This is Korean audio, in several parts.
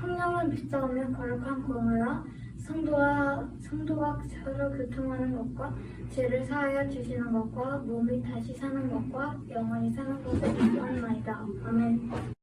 성령을 믿사오며 거룩한 공의와 성도와 성도가 서로 교통하는 것과 죄를 사하여 주시는 것과 몸이 다시 사는 것과 영원히 사는 것을 믿사옵나이다. 아멘.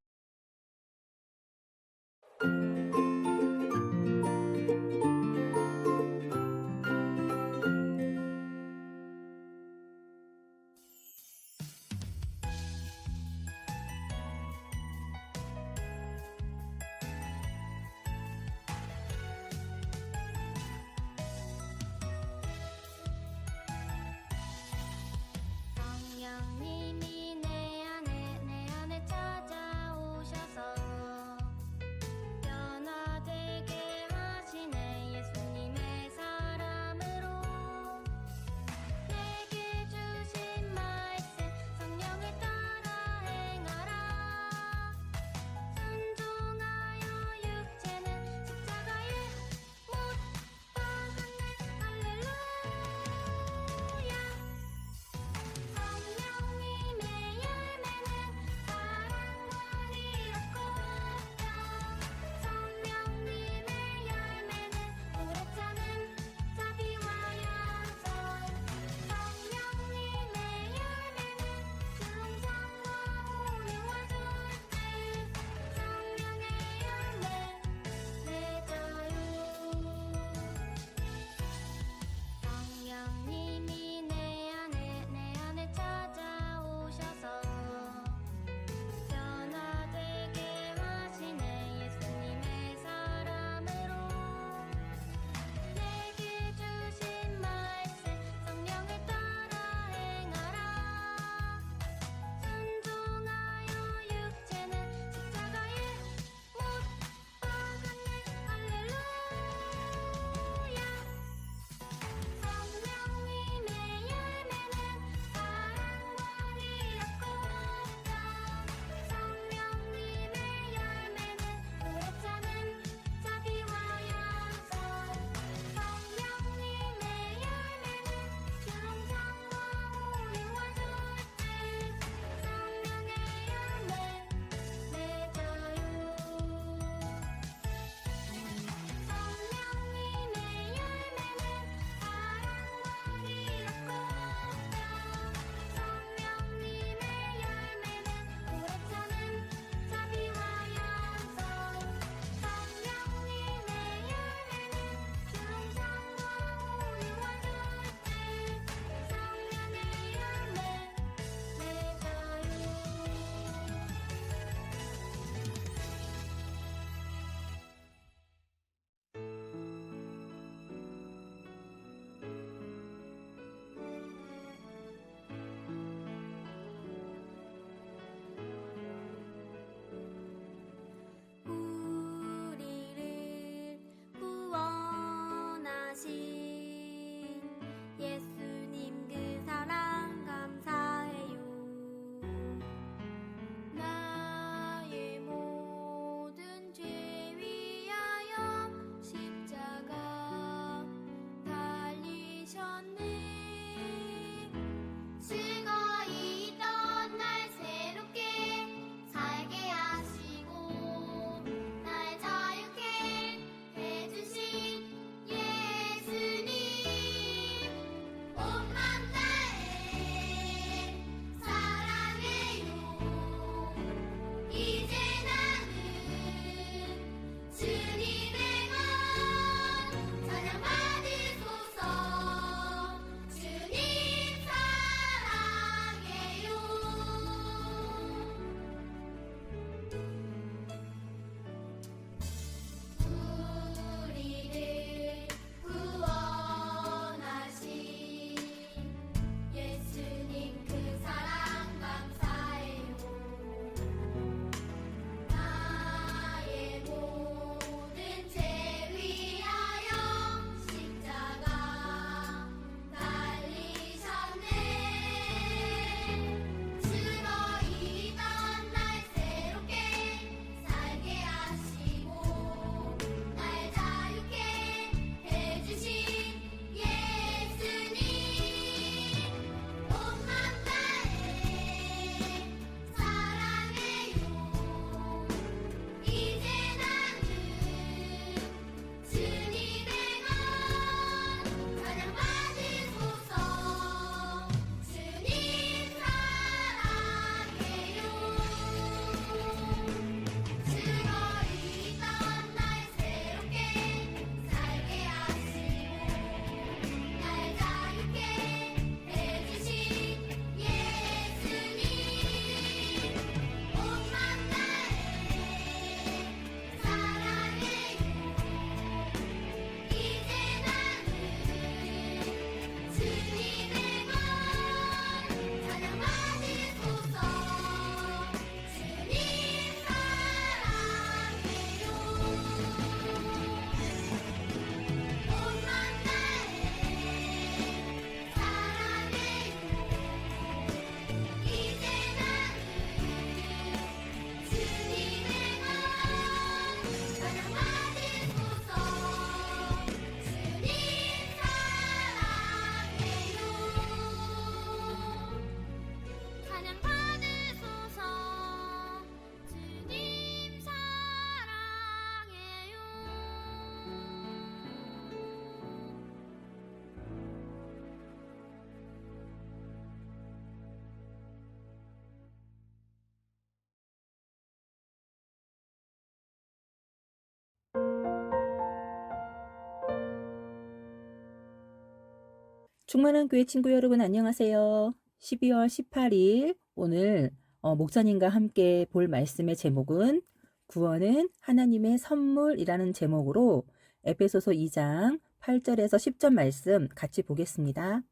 충만한 교회 친구 여러분 안녕하세요. 12월 18일 오늘 어, 목사님과 함께 볼 말씀의 제목은 구원은 하나님의 선물이라는 제목으로 에페소서 2장 8절에서 10절 말씀 같이 보겠습니다.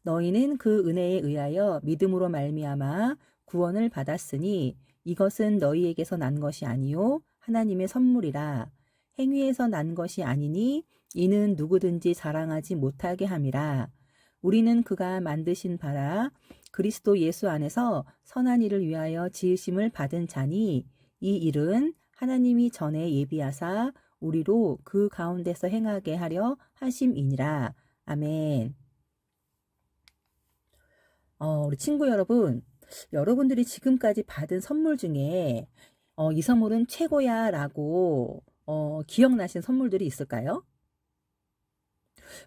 너희는 그 은혜에 의하여 믿음으로 말미암아 구원을 받았으니 이것은 너희에게서 난 것이 아니요 하나님의 선물이라 행위에서 난 것이 아니니 이는 누구든지 자랑하지 못하게 함이라 우리는 그가 만드신 바라 그리스도 예수 안에서 선한 일을 위하여 지으심을 받은 자니 이 일은 하나님이 전에 예비하사 우리로 그 가운데서 행하게 하려 하심이니라 아멘. 어, 우리 친구 여러분, 여러분들이 지금까지 받은 선물 중에 어, 이 선물은 최고야 라고 어, 기억나신 선물들이 있을까요?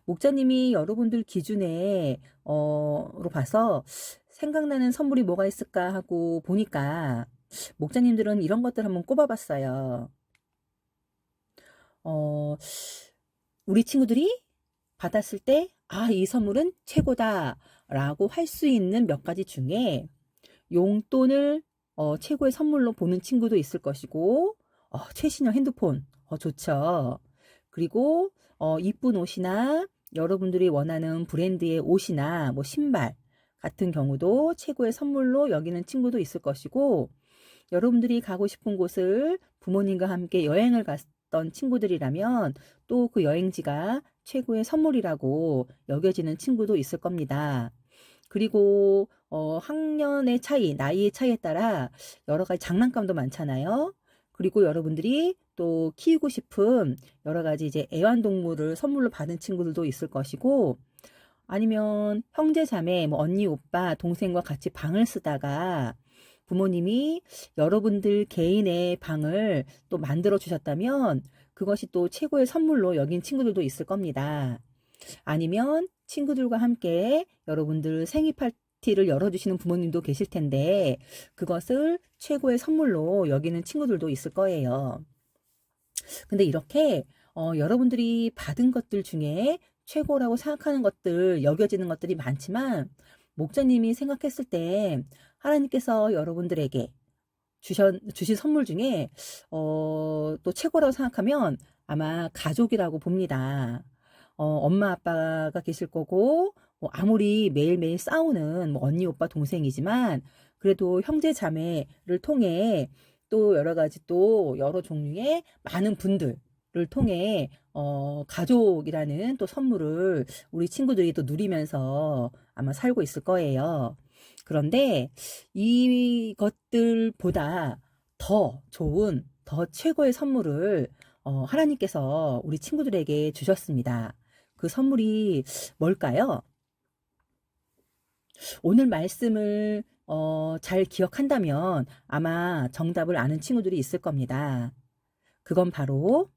목자님이 여러분들 기준에 어로 봐서 생각나는 선물이 뭐가 있을까 하고 보니까 목자님들은 이런 것들 한번 꼽아봤어요. 어, 우리 친구들이 받았을 때, 아, 이 선물은 최고다. 라고 할 수 있는 몇 가지 중에 용돈을 어, 최고의 선물로 보는 친구도 있을 것이고, 어, 최신형 핸드폰, 어, 좋죠. 그리고, 어, 이쁜 옷이나 여러분들이 원하는 브랜드의 옷이나 뭐 신발 같은 경우도 최고의 선물로 여기는 친구도 있을 것이고, 여러분들이 가고 싶은 곳을 부모님과 함께 여행을 갔던 친구들이라면 또 그 여행지가 최고의 선물이라고 여겨지는 친구도 있을 겁니다. 그리고 어, 학년의 차이, 나이의 차이에 따라 여러 가지 장난감도 많잖아요. 그리고 여러분들이 또 키우고 싶은 여러 가지 이제 애완동물을 선물로 받은 친구들도 있을 것이고, 아니면 형제 자매, 뭐 언니, 오빠, 동생과 같이 방을 쓰다가 부모님이 여러분들 개인의 방을 또 만들어 주셨다면 그것이 또 최고의 선물로 여긴 친구들도 있을 겁니다. 아니면 친구들과 함께 여러분들 생일 파티 를 열어주시는 부모님도 계실 텐데 그것을 최고의 선물로 여기는 친구들도 있을 거예요. 근데 이렇게 어, 여러분들이 받은 것들 중에 최고라고 생각하는 것들, 여겨지는 것들이 많지만 목자님이 생각했을 때 하나님께서 여러분들에게 주신, 주신 선물 중에 어, 또 최고라고 생각하면 아마 가족이라고 봅니다. 어, 엄마 아빠가 계실 거고 뭐 아무리 매일매일 싸우는 뭐 언니 오빠 동생이지만 그래도 형제 자매를 통해 또 여러 가지 또 여러 종류의 많은 분들을 통해 어, 가족이라는 또 선물을 우리 친구들이 또 누리면서 아마 살고 있을 거예요. 그런데 이것들보다 더 좋은, 더 최고의 선물을 어, 하나님께서 우리 친구들에게 주셨습니다. 그 선물이 뭘까요? 오늘 말씀을 어, 잘 기억한다면 아마 정답을 아는 친구들이 있을 겁니다. 그건 바로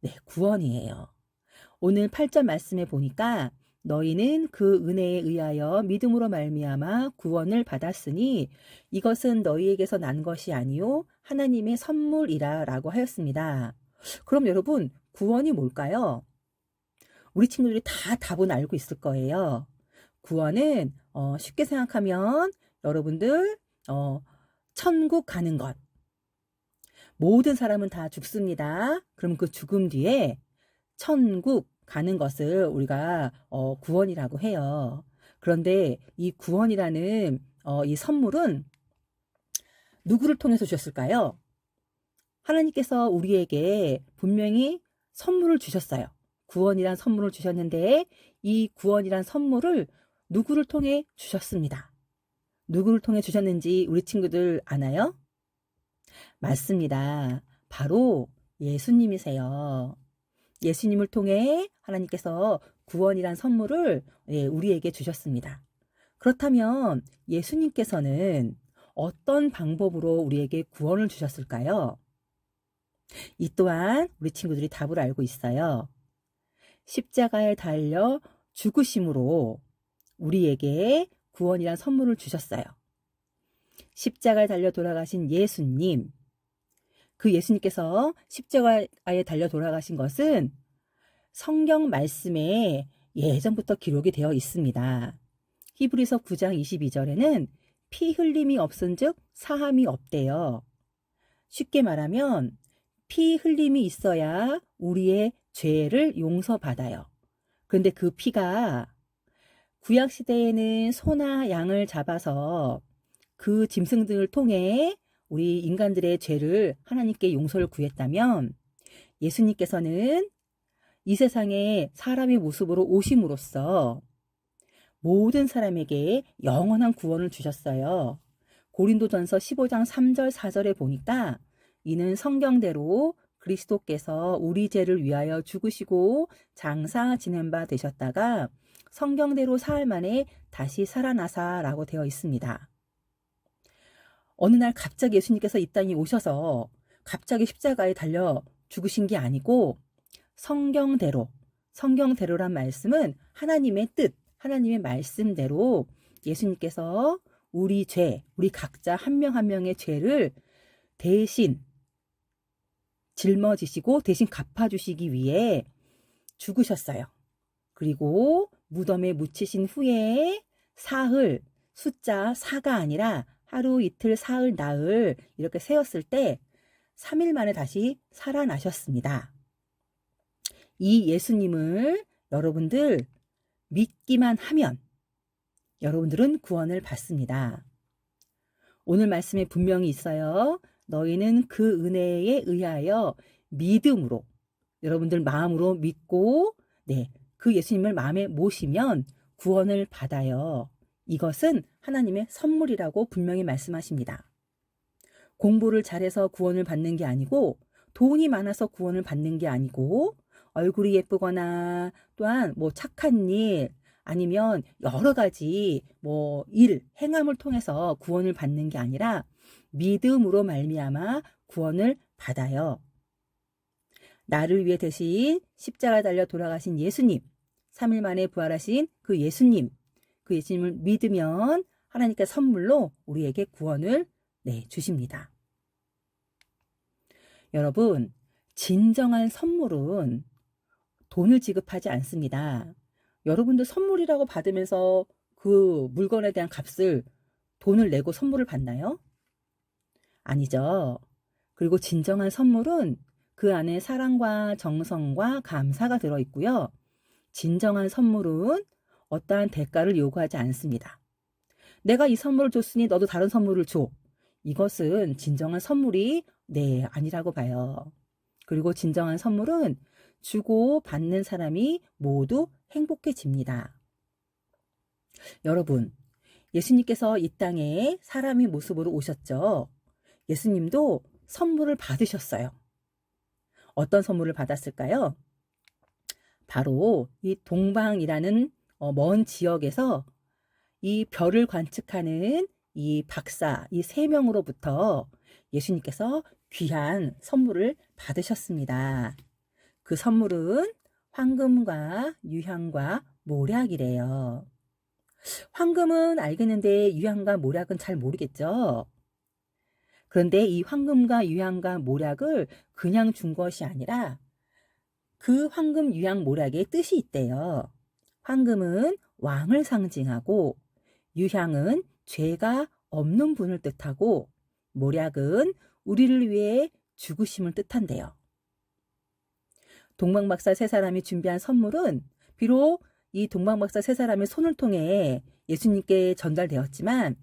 네, 구원이에요. 오늘 8절 말씀에 보니까 너희는 그 은혜에 의하여 믿음으로 말미암아 구원을 받았으니 이것은 너희에게서 난 것이 아니요 하나님의 선물이라라고 하였습니다. 그럼 여러분 구원이 뭘까요? 우리 친구들이 다 답은 알고 있을 거예요. 구원은 어, 쉽게 생각하면 여러분들 어, 천국 가는 것. 모든 사람은 다 죽습니다. 그럼 그 죽음 뒤에 천국 가는 것을 우리가 어, 구원이라고 해요. 그런데 이 구원이라는 어, 이 선물은 누구를 통해서 주셨을까요? 하나님께서 우리에게 분명히 선물을 주셨어요. 구원이란 선물을 주셨는데 이 구원이란 선물을 누구를 통해 주셨습니다. 누구를 통해 주셨는지 우리 친구들 아나요? 맞습니다. 바로 예수님이세요. 예수님을 통해 하나님께서 구원이란 선물을 예, 우리에게 주셨습니다. 그렇다면 예수님께서는 어떤 방법으로 우리에게 구원을 주셨을까요? 이 또한 우리 친구들이 답을 알고 있어요. 십자가에 달려 죽으심으로 우리에게 구원이란 선물을 주셨어요. 십자가에 달려 돌아가신 예수님. 그 예수님께서 십자가에 달려 돌아가신 것은 성경 말씀에 예전부터 기록이 되어 있습니다. 히브리서 9장 22절에는 피 흘림이 없은즉 사함이 없대요. 쉽게 말하면 피 흘림이 있어야 우리의 죄를 용서받아요. 그런데 그 피가 구약 시대에는 소나 양을 잡아서 그 짐승들을 통해 우리 인간들의 죄를 하나님께 용서를 구했다면 예수님께서는 이 세상에 사람의 모습으로 오심으로써 모든 사람에게 영원한 구원을 주셨어요. 고린도전서 15장 3절 4절에 보니까 이는 성경대로 그리스도께서 우리 죄를 위하여 죽으시고 장사 지낸 바 되셨다가 성경대로 사흘 만에 다시 살아나사라고 되어 있습니다. 어느 날 갑자기 예수님께서 이 땅에 오셔서 갑자기 십자가에 달려 죽으신 게 아니고 성경대로 성경대로란 말씀은 하나님의 뜻, 하나님의 말씀대로 예수님께서 우리 죄, 우리 각자 한 명한 명의 죄를 대신 짊어지시고 대신 갚아주시기 위해 죽으셨어요. 그리고 무덤에 묻히신 후에 사흘, 숫자 4가 아니라 하루, 이틀, 사흘, 나흘 이렇게 세었을 때 3일 만에 다시 살아나셨습니다. 이 예수님을 여러분들 믿기만 하면 여러분들은 구원을 받습니다. 오늘 말씀에 분명히 있어요. 너희는 그 은혜에 의하여 믿음으로 여러분들 마음으로 믿고 네, 그 예수님을 마음에 모시면 구원을 받아요. 이것은 하나님의 선물이라고 분명히 말씀하십니다. 공부를 잘해서 구원을 받는 게 아니고 돈이 많아서 구원을 받는 게 아니고 얼굴이 예쁘거나 또한 뭐 착한 일 아니면 여러 가지 뭐 일, 행함을 통해서 구원을 받는 게 아니라 믿음으로 말미암아 구원을 받아요. 나를 위해 대신 십자가 달려 돌아가신 예수님, 3일 만에 부활하신 그 예수님, 그 예수님을 믿으면 하나님께 선물로 우리에게 구원을 네, 주십니다. 여러분, 진정한 선물은 돈을 지급하지 않습니다. 여러분들 선물이라고 받으면서 그 물건에 대한 값을 돈을 내고 선물을 받나요? 아니죠. 그리고 진정한 선물은 그 안에 사랑과 정성과 감사가 들어 있고요. 진정한 선물은 어떠한 대가를 요구하지 않습니다. 내가 이 선물을 줬으니 너도 다른 선물을 줘. 이것은 진정한 선물이 네, 아니라고 봐요. 그리고 진정한 선물은 주고 받는 사람이 모두 행복해집니다. 여러분, 예수님께서 이 땅에 사람의 모습으로 오셨죠. 예수님도 선물을 받으셨어요. 어떤 선물을 받았을까요? 바로 이 동방이라는 어, 먼 지역에서 이 별을 관측하는 이 박사, 이 세 명으로부터 예수님께서 귀한 선물을 받으셨습니다. 그 선물은 황금과 유향과 모략이래요. 황금은 알겠는데 유향과 모략은 잘 모르겠죠? 그런데 이 황금과 유향과 모략을 그냥 준 것이 아니라 그 황금, 유향, 모략의 뜻이 있대요. 황금은 왕을 상징하고 유향은 죄가 없는 분을 뜻하고 모략은 우리를 위해 죽으심을 뜻한대요. 동방박사 세 사람이 준비한 선물은 비록 이 동방박사 세 사람의 손을 통해 예수님께 전달되었지만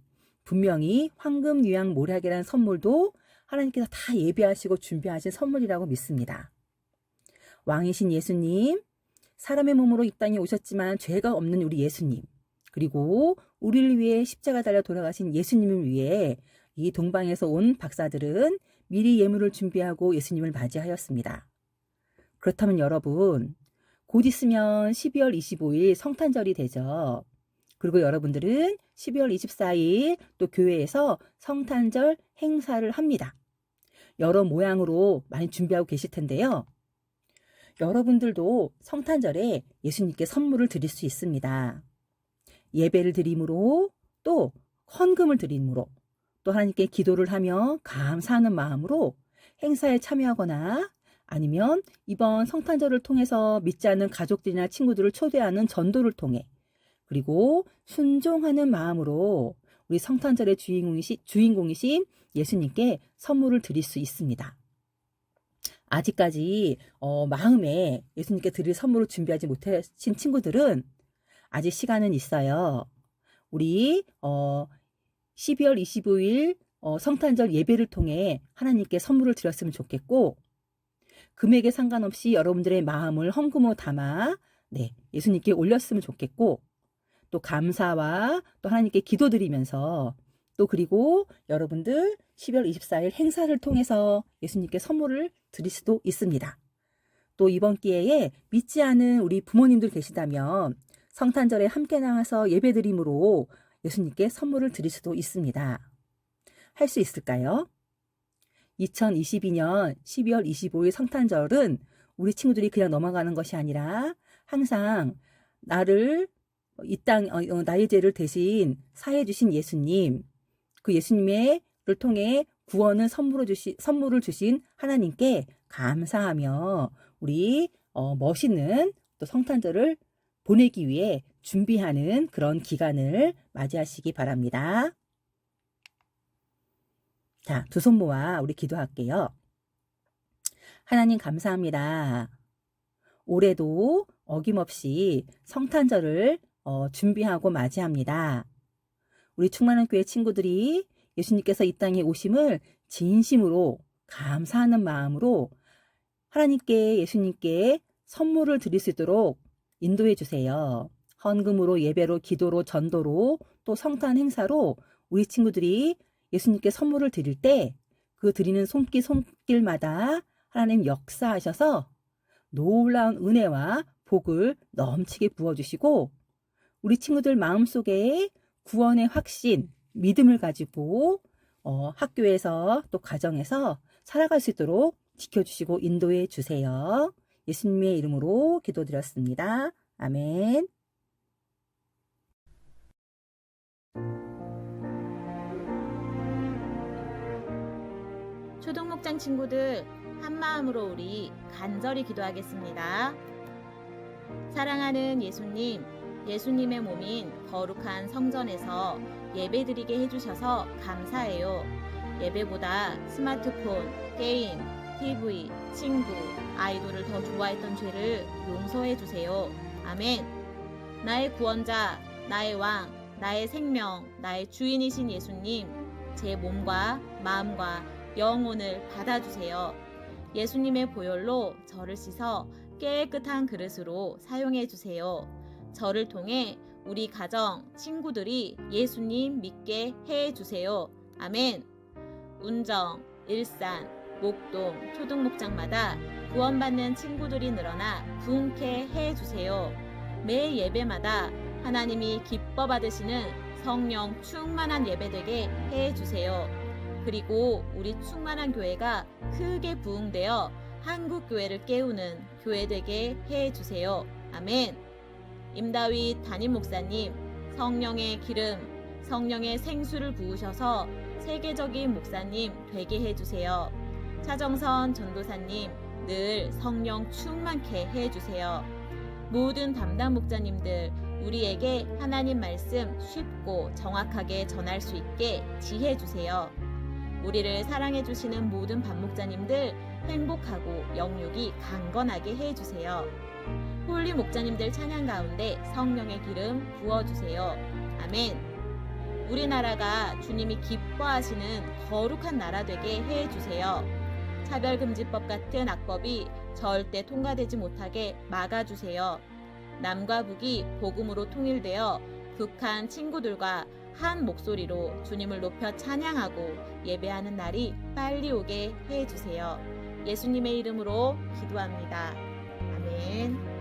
분명히 황금, 유향, 모략이라는 선물도 하나님께서 다 예비하시고 준비하신 선물이라고 믿습니다. 왕이신 예수님, 사람의 몸으로 이 땅에 오셨지만 죄가 없는 우리 예수님, 그리고 우리를 위해 십자가 달려 돌아가신 예수님을 위해 이 동방에서 온 박사들은 미리 예물을 준비하고 예수님을 맞이하였습니다. 그렇다면 여러분, 곧 있으면 12월 25일 성탄절이 되죠. 그리고 여러분들은 12월 24일 또 교회에서 성탄절 행사를 합니다. 여러 모양으로 많이 준비하고 계실 텐데요. 여러분들도 성탄절에 예수님께 선물을 드릴 수 있습니다. 예배를 드림으로 또 헌금을 드림으로 또 하나님께 기도를 하며 감사하는 마음으로 행사에 참여하거나 아니면 이번 성탄절을 통해서 믿지 않는 가족들이나 친구들을 초대하는 전도를 통해 그리고 순종하는 마음으로 우리 성탄절의 주인공이시, 주인공이신 예수님께 선물을 드릴 수 있습니다. 아직까지 어, 마음에 예수님께 드릴 선물을 준비하지 못하신 친구들은 아직 시간은 있어요. 우리 어, 12월 25일 어, 성탄절 예배를 통해 하나님께 선물을 드렸으면 좋겠고 금액에 상관없이 여러분들의 마음을 헝금어 담아 네, 예수님께 올렸으면 좋겠고 또 감사와 또 하나님께 기도드리면서 또 그리고 여러분들 12월 24일 행사를 통해서 예수님께 선물을 드릴 수도 있습니다. 또 이번 기회에 믿지 않은 우리 부모님들 계시다면 성탄절에 함께 나와서 예배드림으로 예수님께 선물을 드릴 수도 있습니다. 할 수 있을까요? 2022년 12월 25일 성탄절은 우리 친구들이 그냥 넘어가는 것이 아니라 항상 나를 이 땅, 어, 어, 나의 죄를 대신 사해 주신 예수님, 그 예수님의 를 통해 구원을 선물을 주시, 선물을 주신 하나님께 감사하며 우리 어, 멋있는 또 성탄절을 보내기 위해 준비하는 그런 기간을 맞이하시기 바랍니다. 자, 두 손 모아 우리 기도할게요. 하나님 감사합니다. 올해도 어김없이 성탄절을 어, 준비하고 맞이합니다. 우리 충만한 교회 친구들이 예수님께서 이 땅에 오심을 진심으로 감사하는 마음으로 하나님께 예수님께 선물을 드릴 수 있도록 인도해 주세요. 헌금으로 예배로 기도로 전도로 또 성탄 행사로 우리 친구들이 예수님께 선물을 드릴 때 그 드리는 손길 손길마다 하나님 역사하셔서 놀라운 은혜와 복을 넘치게 부어주시고 우리 친구들 마음속에 구원의 확신, 믿음을 가지고 어, 학교에서 또 가정에서 살아갈 수 있도록 지켜주시고 인도해 주세요. 예수님의 이름으로 기도드렸습니다. 아멘. 초동목장 친구들 한 마음으로 우리 간절히 기도하겠습니다. 사랑하는 예수님, 예수님의 몸인 거룩한 성전에서 예배드리게 해주셔서 감사해요. 예배보다 스마트폰, 게임, TV, 친구, 아이돌을 더 좋아했던 죄를 용서해 주세요. 아멘. 나의 구원자, 나의 왕, 나의 생명, 나의 주인이신 예수님, 제 몸과 마음과 영혼을 받아주세요. 예수님의 보혈로 저를 씻어 깨끗한 그릇으로 사용해 주세요. 저를 통해 우리 가정, 친구들이 예수님 믿게 해 주세요. 아멘. 운정, 일산, 목동, 초등목장마다 구원받는 친구들이 늘어나 부흥케 해 주세요. 매 예배마다 하나님이 기뻐 받으시는 성령 충만한 예배 되게 해 주세요. 그리고 우리 충만한 교회가 크게 부흥되어 한국 교회를 깨우는 교회 되게 해 주세요. 아멘. 임다윗 담임 목사님, 성령의 기름, 성령의 생수를 부으셔서 세계적인 목사님 되게 해 주세요. 차정선 전도사님, 늘 성령 충만케 해 주세요. 모든 담당 목자님들, 우리에게 하나님 말씀 쉽고 정확하게 전할 수 있게 지혜 주세요. 우리를 사랑해 주시는 모든 반목자님들 행복하고 영육이 강건하게 해 주세요. 홀리 목자님들 찬양 가운데 성령의 기름 부어 주세요. 아멘. 우리나라가 주님이 기뻐하시는 거룩한 나라 되게 해 주세요. 차별금지법 같은 악법이 절대 통과되지 못하게 막아주세요. 남과 북이 복음으로 통일되어 북한 친구들과 한 목소리로 주님을 높여 찬양하고 예배하는 날이 빨리 오게 해 주세요. 예수님의 이름으로 기도합니다. 아멘.